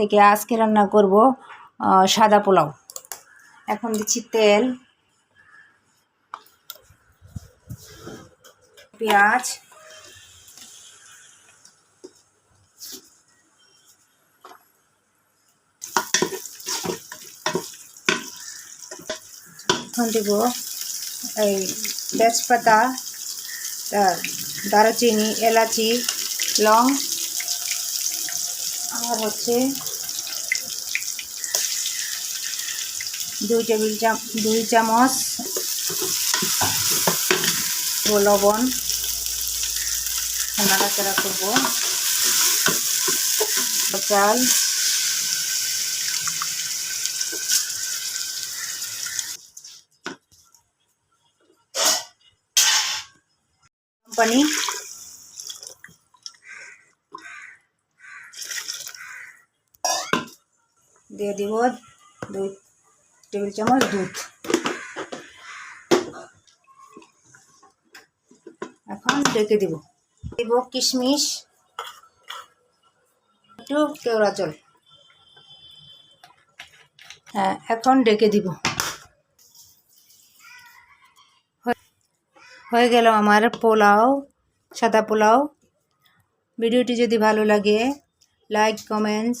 থেকে আজকে রান্না করব সাদা পোলাও। এখন দিচ্ছি তেল, পেঁয়াজ, এখন দেব এই তেজপাতা দারুচিনি, এলাচি, লং আর হচ্ছে দুই টেবিল দুই চামচ লবণ। নাড়াচাড়া করব। চাল। কোম্পানি দিয়ে দিব দুই টেবিল চামচ দুধ। এখন ডেকে দিব। দিব কিশমিশ, একটু কেওড়া জল। হ্যাঁ এখন ডেকে দিব। হয়ে- গেল আমার পোলাও, সাদা পোলাও। ভিডিওটি যদি ভালো লাগে, লাইক, কমেন্টস